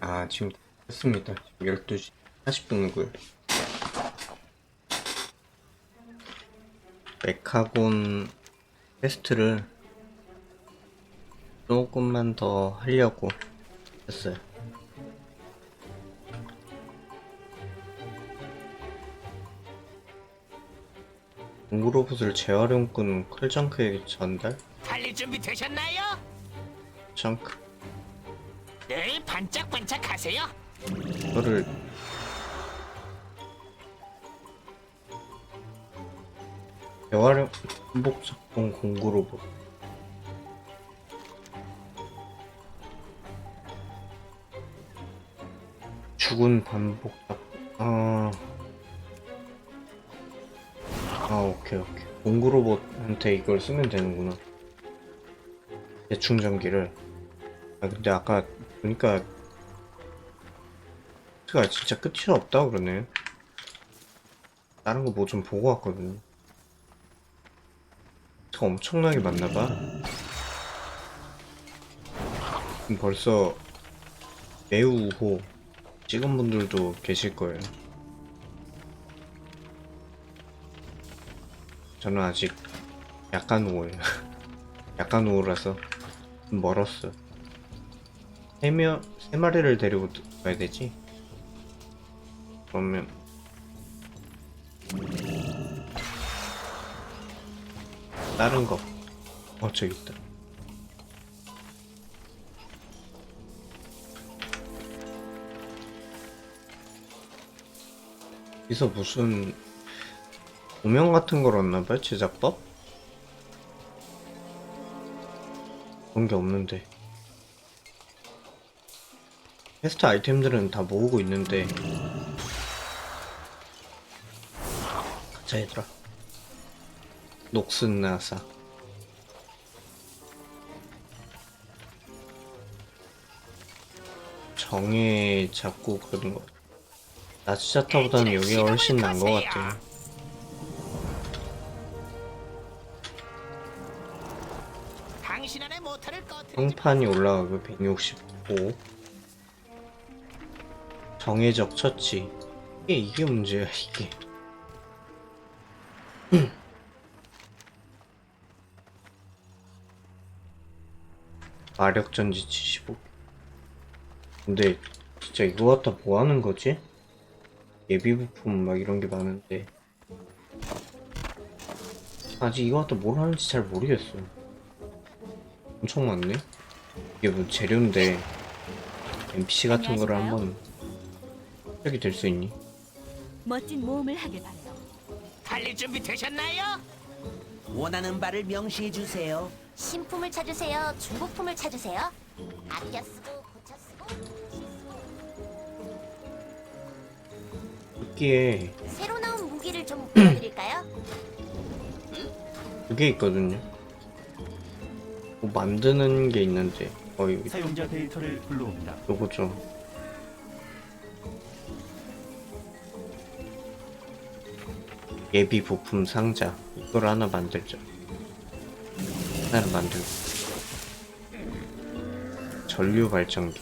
아, 지금 했습니다. 12시 40분이고요. 메카곤 테스트를 조금만 더 하려고 했어요. 공구로봇을 재활용꾼 컬정크에게 전달? 달릴 준비 되셨나요? 정크 늘 반짝반짝하세요. 이거를 재활용 반복 작동 공구로봇 죽은 반복 작동 아... 아 오케이 오케이. 공구로봇한테 이걸 쓰면 되는구나. 대충 전기를. 아 근데 아까 보니까 가 진짜 끝이 없다 그러네. 다른 거 뭐 좀 보고 왔거든요. 저 엄청나게 많나 봐. 지금 벌써 매우 우호 찍은 분들도 계실 거예요. 저는 아직 약간 우호예요. 약간 우호라서 좀 멀었어. 세 명, 세 마리를 데리고 가야 되지? 그러면 다른 거. 어 저기 있다. 여기서 무슨 조명 같은 걸 얻나봐요 제작법? 그런 게 없는데 테스트 아이템들은 다 모으고 있는데. 가자 얘들아. 녹슨 나사. 정에 잡고 그러는 거. 나치자타보다는 여기가 훨씬 나은 것 같아요. 평판이 올라가고 165 정해적 처치. 이게 이게 문제야 이게. 마력 전지 75 근데 진짜 이거 갖다 뭐 하는 거지? 예비 부품 막 이런 게 많은데. 아직 이거 갖다 뭘 하는지 잘 모르겠어. 엄청 많네. 이게 뭐 재료인데 NPC 같은 거를 한번 시작이 될 수 있니? 멋진 모험을 하길 바래요. 달릴 준비 되셨나요? 원하는 바를 명시해 주세요. 신품을 찾으세요. 중고품을 찾으세요. 아껴 쓰고 고쳐 쓰고 여기에 새로 나온 무기를 좀 보여드릴까요? 그게 있거든요. 뭐 만드는 게 있는데 어 여기 사용자 데이터를 불러옵니다. 요거 좀 예비 부품 상자 이걸 하나 만들자. 하나를 만들고 전류 발전기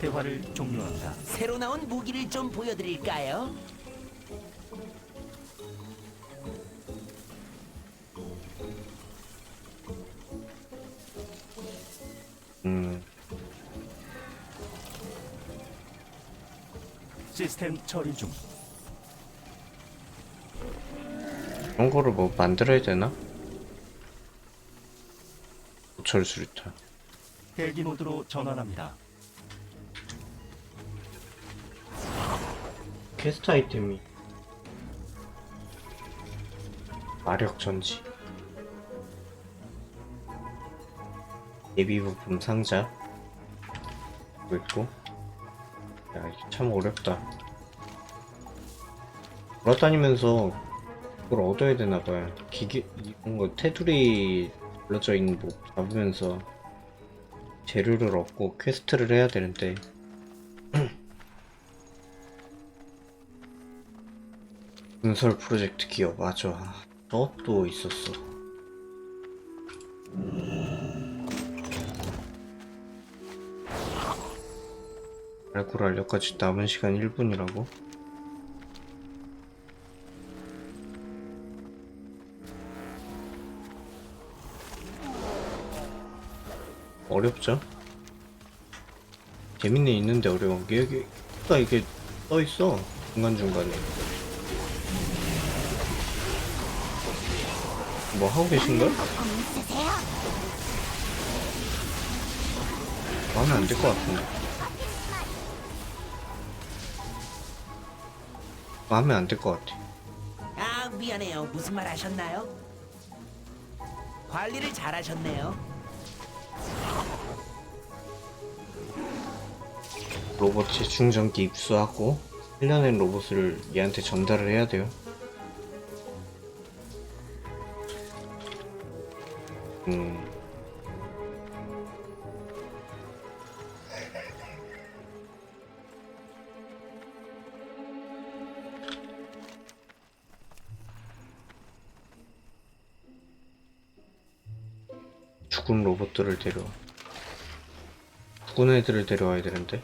대화를 종료합니다. 새로 나온 무기를 좀 보여드릴까요? 음 시스템 처리 중. 그런 거를 뭐 만들어야 되나? 고철 수류탄 대기 모드로 전환합니다. 퀘스트 아이템이. 마력 전지. 예비 부품 상자. 이거 있고. 야 이게 참 어렵다. 돌아다니면서 그걸 얻어야 되나봐요. 기계 거 테두리 불러져 있는 뭐 잡으면서 재료를 얻고 퀘스트를 해야 되는데. 건설 프로젝트 기업 맞아. 저것도 있었어. 알코올 알려까지 남은 시간 1분이라고? 어렵죠? 재밌네 있는데 어려운 게 여기 가 이게 떠 있어 중간 중간에 뭐 하고 계신가? 있으세요? 하면 안 될 것 같은데. 하면 안 될 것 같아. 아, 미안해요. 무슨 말 하셨나요? 관리를 잘하셨네요. 로봇 재충전기 입수하고 훈련된 로봇을 얘한테 전달을 해야 돼요. 음. 죽은 로봇들을 데려와. 죽은 애들을 데려와야 되는데.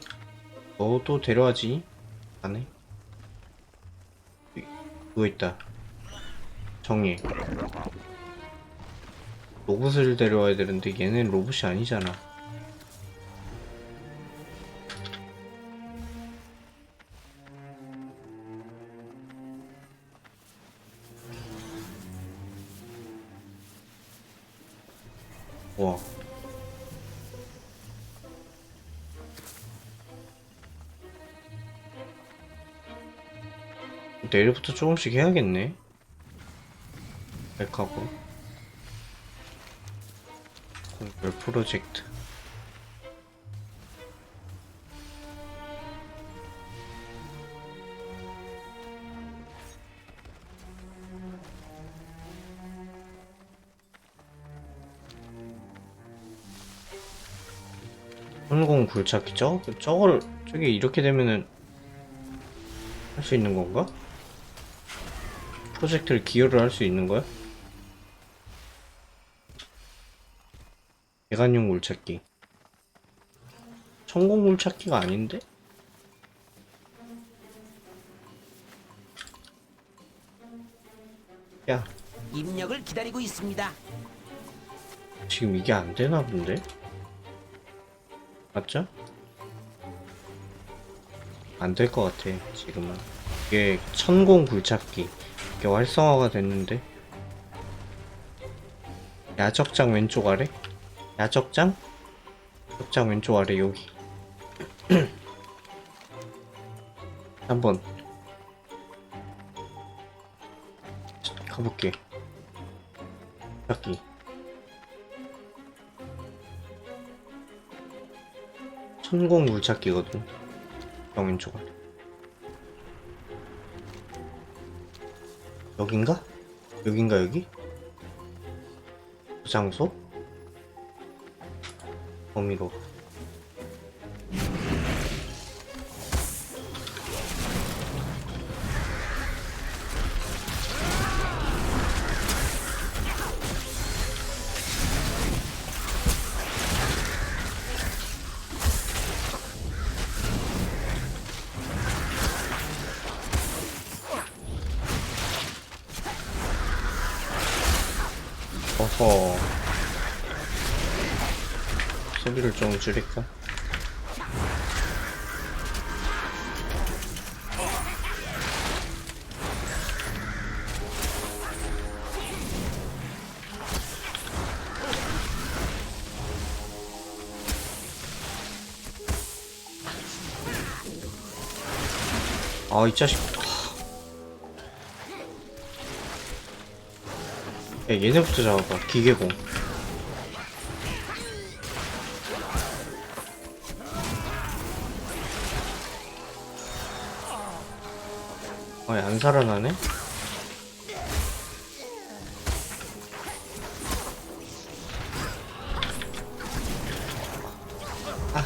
너도 데려와지. 안해 그거 있다. 정리. 로봇을 데려와야 되는데 얘는 로봇이 아니잖아. 와 내일부터 조금씩 해야겠네. 백하고 공별 프로젝트. 손공 굴착기 저 저걸 저게 이렇게 되면은 할 수 있는 건가? 프로젝트를 기여를 할 수 있는 거야? 대관용 물찾기 천공 물찾기가 아닌데? 야 입력을 기다리고 있습니다. 지금 이게 안 되나 본데? 맞죠? 안 될 것 같아 지금은 이게 천공 굴착기 이게 활성화가 됐는데? 야적장 왼쪽 아래? 야적장? 야적장 왼쪽 아래 여기. 한번. 가볼게. 찾기 천공 물찾기거든. 정 왼쪽 아래 여긴가? 여긴가 여기? 그 장소? 범위로 어허 소리를 좀 줄일까? 아, 이 자식. 야, 얘네부터 잡아봐. 기계공. 아니, 안 살아나네? 아.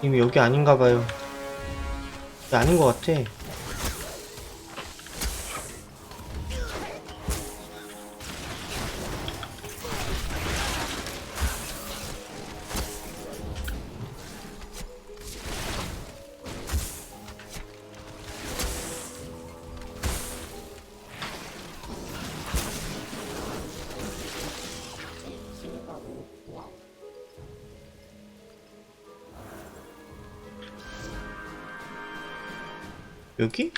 이미 여기 아닌가봐요. 아닌 것 같아. 여기?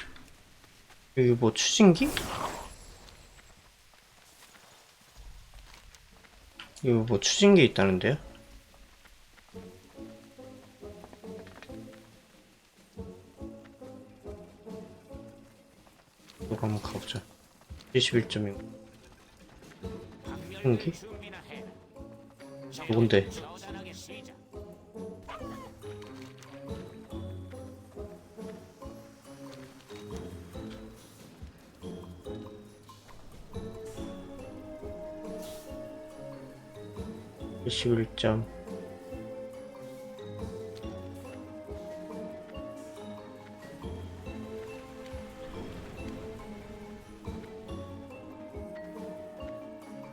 여기 뭐 추진기? 이거 뭐 추진기 있다는데요? 이거 한번 가보자 71.0 추진기? 누군데? 일점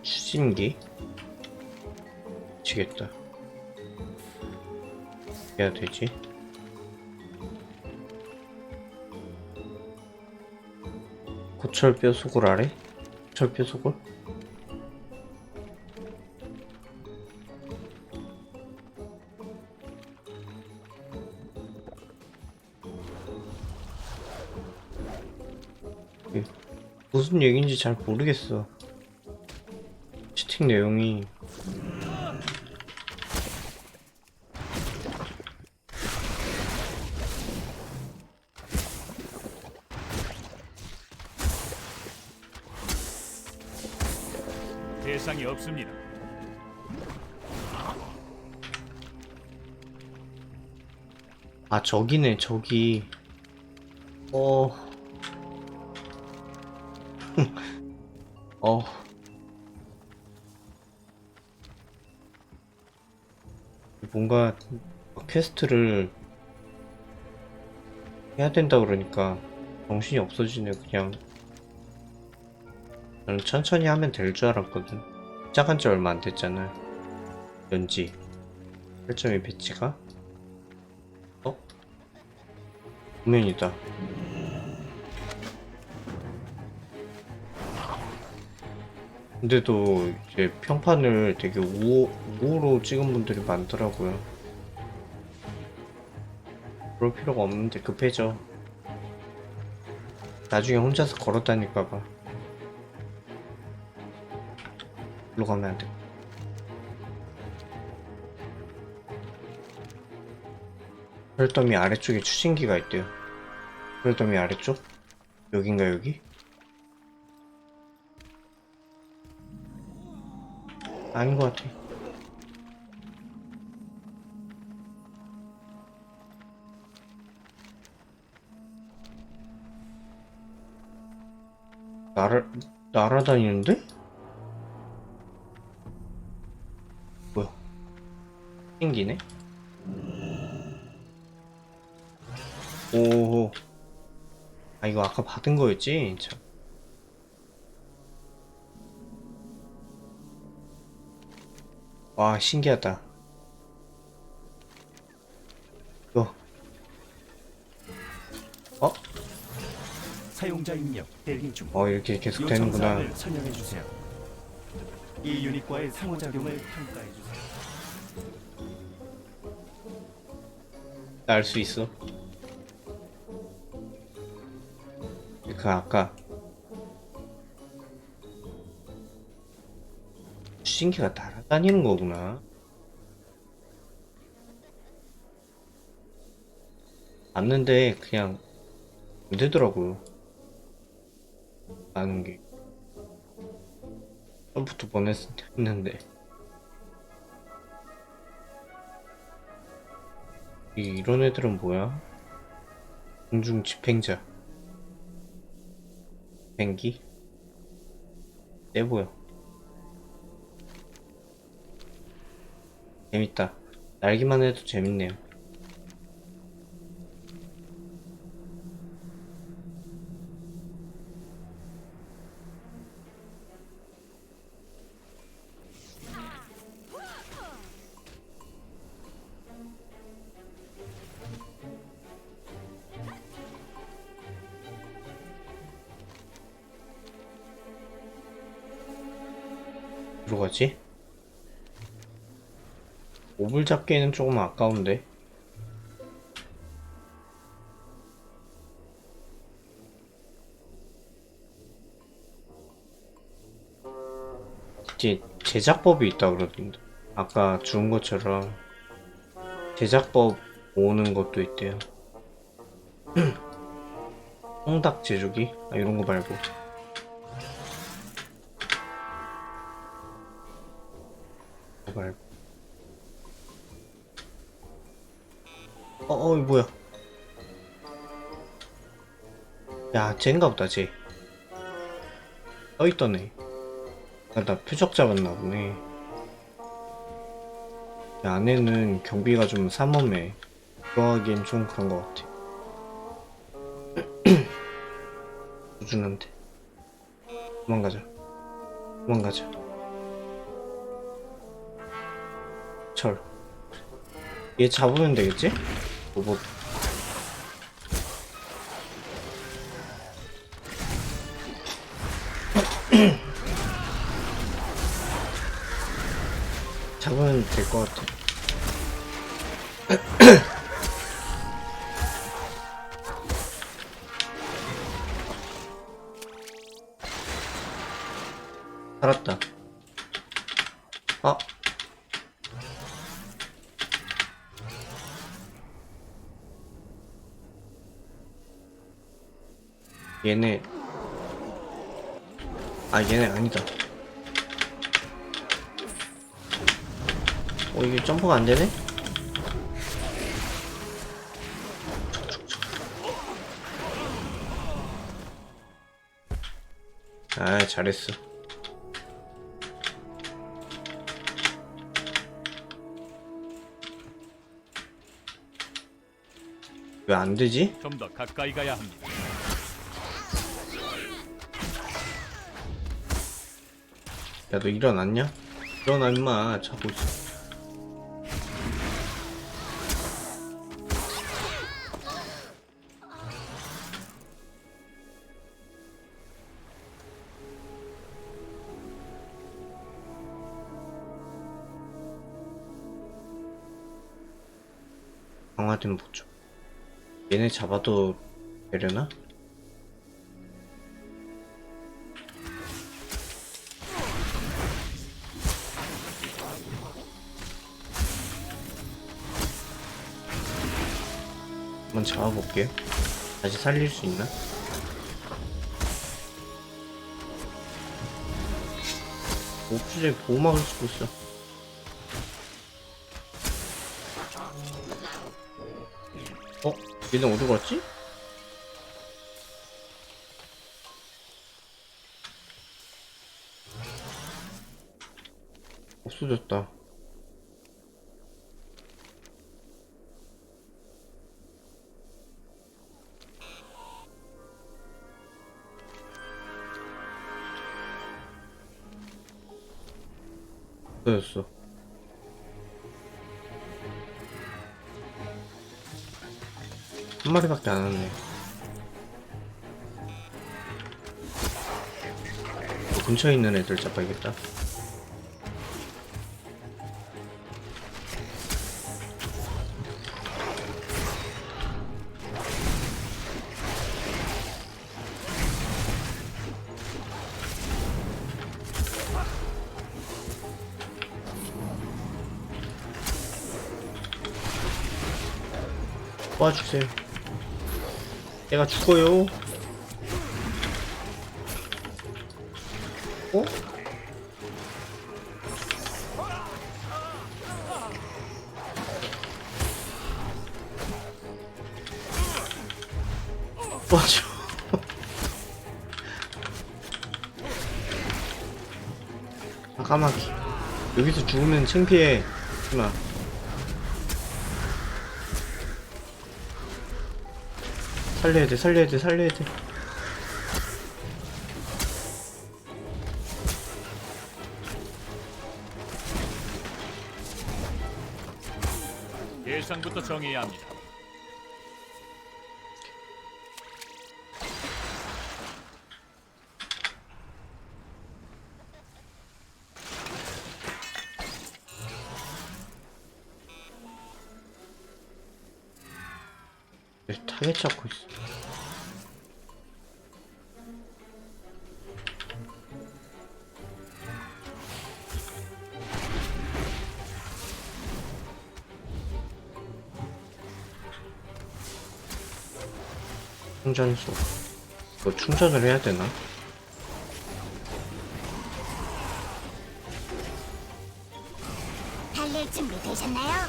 추진기? 미치겠다 해야 되지? 고철뼈 소굴 아래? 고철뼈 소굴? 무슨 얘기인지 잘 모르겠어. 채팅 내용이 대상이 없습니다. 아 저기네 저기 어... 어... 뭔가 퀘스트를 해야 된다 그러니까 정신이 없어지네 그냥. 저는 천천히 하면 될 줄 알았거든. 시작한 지 얼마 안 됐잖아. 연지. 8.2 배치가? 어? 도면이다 근데도 이제 평판을 되게 우호, 우호로 찍은 분들이 많더라고요. 그럴 필요가 없는데 급해져. 나중에 혼자서 걸어 다닐까봐. 일로 가면 안 돼. 혈더미 아래쪽에 추진기가 있대요. 혈더미 아래쪽? 여긴가 여기? 아닌 것 같아 날아, 날아다니는데? 뭐야 튕기네? 오. 아, 이거 아까 받은 거였지? 참. 와, 신기하다. 이거. 어? 사용자 입력 대기 중. 어, 이렇게 계속 되는구나. 사항을 설명해 주세요. 이 유닛과의 상호작용을 평가해 주세요. 알수 있어. 그 아까 신기가 날아다니는 거구나. 맞는데 그냥 안 되더라고요. 아는 게. 했는데. 이- 이런 애들은 뭐야? 공중 집행자 집행기? 내 보여 재밌다. 날기만 해도 재밌네요 찾기에는 조금 아까운데. 이제 제작법이 있다 그러던데. 아까 준 것처럼 제작법 오는 것도 있대요. 홍닭 제조기? 아 이런 거 말고. 뭐 말고. 어, 어, 뭐야? 야, 쟤인가 보다, 쟤. 떠있더네. 아, 나 표적 잡았나 보네. 이 안에는 경비가 좀 삼엄해. 들어가기엔 좀 그런 것 같아. 우준한테. 도망가자. 도망가자. 철. 얘 잡으면 되겠지? 로봇. 잡으면 될 것 같아. 살았다. 아. 얘네. 아, 얘네 아니다. 어 이게 점프가 안 되네? 아 잘했어 왜 안 되지? 좀 더 가까이 가야 합니다. 야 너 일어났냐? 일어나 임마 자고 있어 강화된 보조 얘네 잡아도 되려나? 한번 잡아볼게요. 다시 살릴 수 있나? 옵주제 보호막을 쓰고 있어. 어? 얘는 어디 갔지? 없어졌다. 없어졌어. 한 마리밖에 안 왔네. 뭐 근처에 있는 애들 잡아야겠다. 주세요. 얘가 죽어요. 어? 도와줘. 아, 까마귀. 여기서 죽으면 창피해. 하지 마. 살려야 돼, 살려야 돼, 살려야 돼. 예상부터 정해야 합니다. 타겟 잡고 있어 충전소 뭐 충전을 해야 되나? 달릴 준비 되셨나요?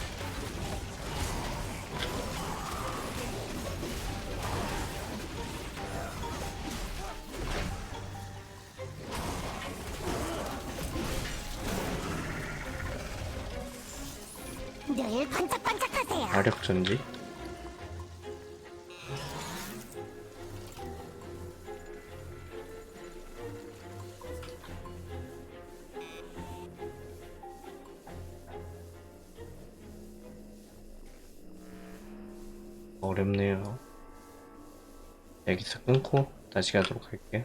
늘 반짝반짝하세요. 마력 전지? 어렵네요. 여기서 끊고 다시 가도록 할게요.